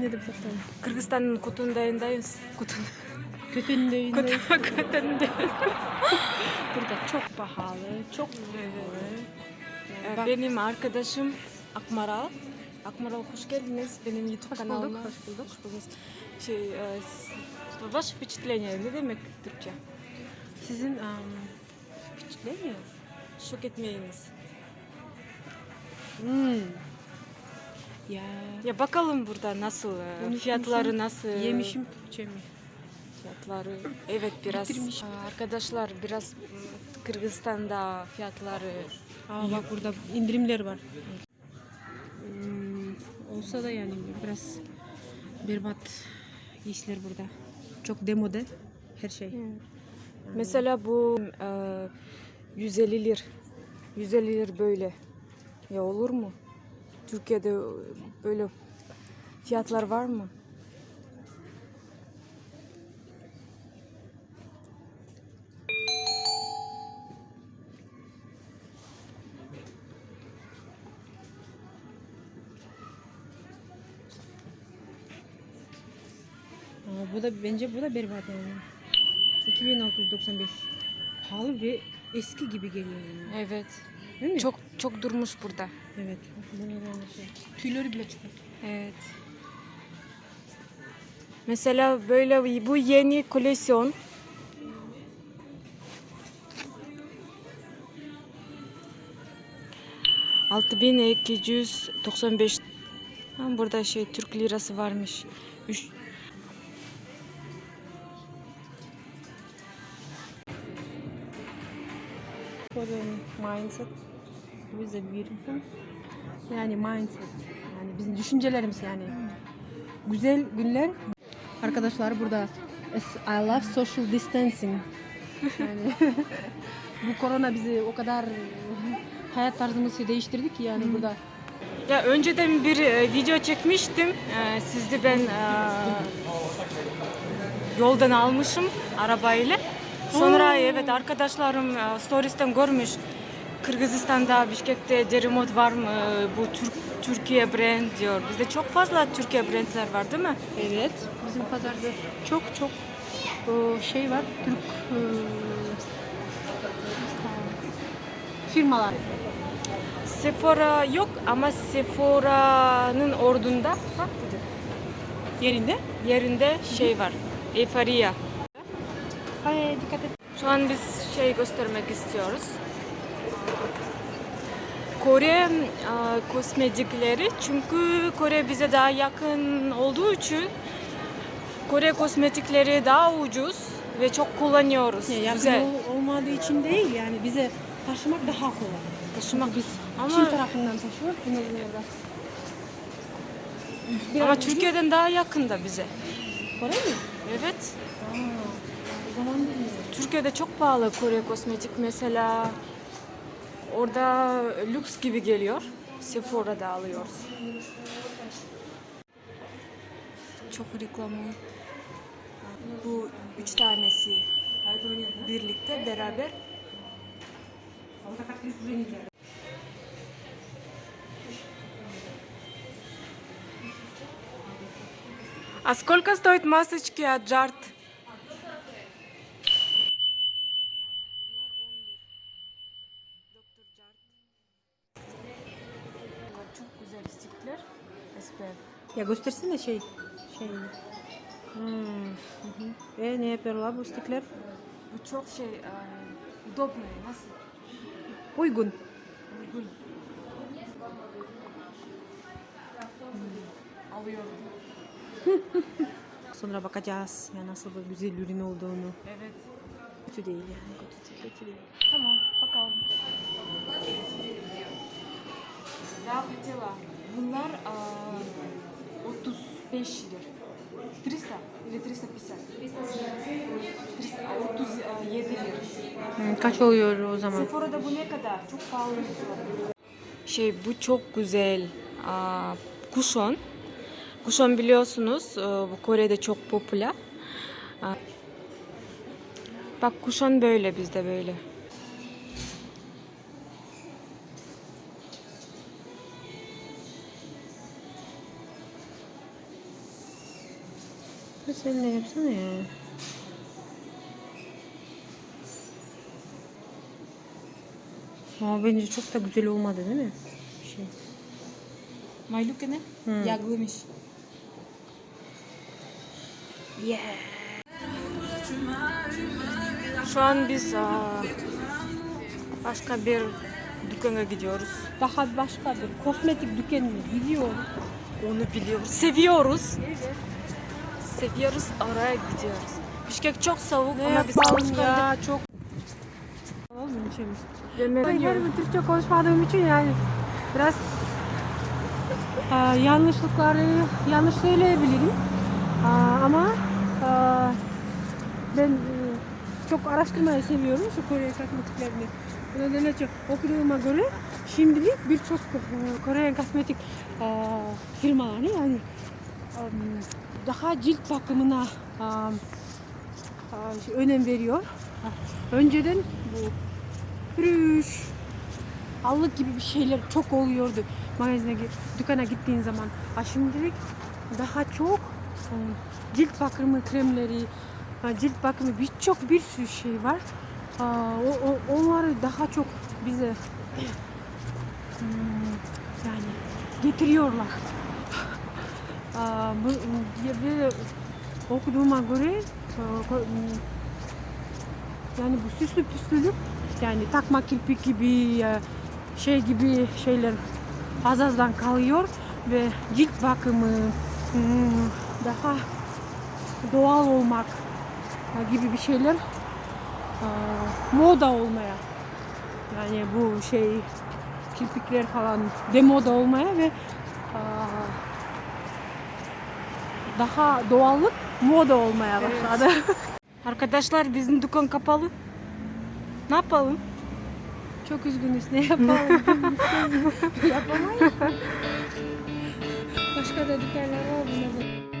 Ne de bakalım. Kırgızistan'ın Kutunday'ındayız. Kutun, Köpeğin Kutun, Kutundayız. Burada çok pahalı, çok pahalı. Ee, Bak- Benim arkadaşım Akmaral. Akmaral hoş geldiniz benim YouTube Hoş kanalıma. bulduk, hoş bulduk. Hoş bulduk. Şey, e, s- ваше впечатление ne demek Türkçe? Sizin um, впечатление? Şok etmeyiniz. Hmm. Ya Ya bakalım burada nasıl, e, Unutmuşum. fiyatları nasıl? yemişim Türkçe mi? Fiyatları evet biraz Bitirmiş. Aa, arkadaşlar biraz m, Kırgızistan'da fiyatları Aa bak burada indirimler var. Hmm, olsa da yani biraz berbat giysiler burada. Çok demode her şey. mesela bu e, 150 lir 150 lir böyle ya olur mu? Türkiye'de böyle fiyatlar var mı? Bu da bence bu da berbat yani. 2695. Pahalı ve eski gibi geliyor yani. Evet. Değil mi? Çok çok durmuş burada. Evet. Şey. Tüyleri bile çıkıyor. Evet. Mesela böyle bu yeni koleksiyon. Altı bin iki yüz doksan beş. Burada şey Türk lirası varmış. Üç, Korean mindset is a beautiful. Yani mindset. Yani bizim düşüncelerimiz yani. Güzel günler. Arkadaşlar burada I love social distancing. Yani bu korona bizi o kadar hayat tarzımızı değiştirdi ki yani burada. Ya önceden bir e, video çekmiştim. E, sizde ben e, yoldan almışım arabayla. Sonra evet arkadaşlarım e, stories'ten görmüş. Kırgızistan'da Bişkek'te Derimot var mı? Bu Türk Türkiye brand diyor. Bizde çok fazla Türkiye brandler var değil mi? Evet. Bizim pazarda çok çok o, şey var. Türk e, firmalar. Sephora yok ama Sephora'nın ordunda bak Yerinde. yerinde şey var. Efaria. Ay dikkat et. Şu an biz şey göstermek istiyoruz. Kore e, kosmetikleri çünkü Kore bize daha yakın olduğu için Kore kosmetikleri daha ucuz ve çok kullanıyoruz. Ya, yakın Güzel. ol- olmadığı için değil yani bize taşımak daha kolay. Taşımak. Biz Ama- Çin tarafından taşıyoruz. Biraz. Biraz Ama. Türkiye'den daha yakın da bize. Kore mi? Evet. Aa. Türkiye'de çok pahalı Kore kosmetik mesela. Orada lüks gibi geliyor. Sephora'da alıyoruz. Çok reklamı. Bu üç tanesi birlikte beraber. А сколько стоит масочки от Жарт? güzel stikler. SPF. Ya göstersene şey. Şey. Hmm. E ne yapıyorlar bu stikler? Bu çok şey, e, удобно. Nasıl? Uygun. Uygun. Alıyorum. Sonra bakacağız ya nasıl bir güzel ürün olduğunu. Evet. Kötü değil yani. Kötü, kötü değil. Tamam, bakalım. Я хотела. Bunlar а, 35 lira. 300 или 350? 337 lira. Hı, kaç oluyor o zaman? Sephora'da bu ne kadar? Çok pahalı. Şey bu çok güzel. Aa, kuşon. Kuşon biliyorsunuz e, bu Kore'de çok popüler. Aa, Bak kuşon böyle bizde böyle. Sen ne yapsana ya. Ama bence çok da güzel olmadı değil mi? Şey. Mayluk ne? Hmm. Yaglıymış. Şu an biz aa, başka bir dükkana gidiyoruz. Daha başka bir kosmetik dükkanı gidiyorum. Onu biliyoruz. Seviyoruz. Seviyoruz. Oraya gidiyoruz. Bişkek çok soğuk Ne ama biz ya çok. Ben her Türkçe konuşmadığım için yani biraz e, yanlışlıkları yanlış söyleyebilirim. Aa, ama e, ben e, çok araştırmayı seviyorum şu Kore kosmetiklerini. Bu nedenle çok okuduğuma göre şimdilik birçok e, Kore kosmetik e, firmaları yani e, daha cilt bakımına e, önem veriyor. Önceden bu rüş, allık gibi bir şeyler çok oluyordu magazine, dükkana gittiğin zaman. Ha şimdilik daha çok cilt bakımı kremleri, cilt bakımı birçok bir sürü şey var. O- onları daha çok bize hmm, yani getiriyorlar. Bir okuduğuma göre e, yani bu süslü püslülük yani takma kirpik gibi e, şey gibi şeyler az azdan kalıyor ve cilt bakımı hmm, daha doğal olmak e, gibi bir şeyler moda olmaya yani bu şey kirpikler falan demoda olmaya ve e, daha doğallık moda olmaya başladı. Arkadaşlar bizim dükkan kapalı. Ne yapalım? Çok üzgünüz. Ne yapalım? Yapamayız. Başka da dükkanlar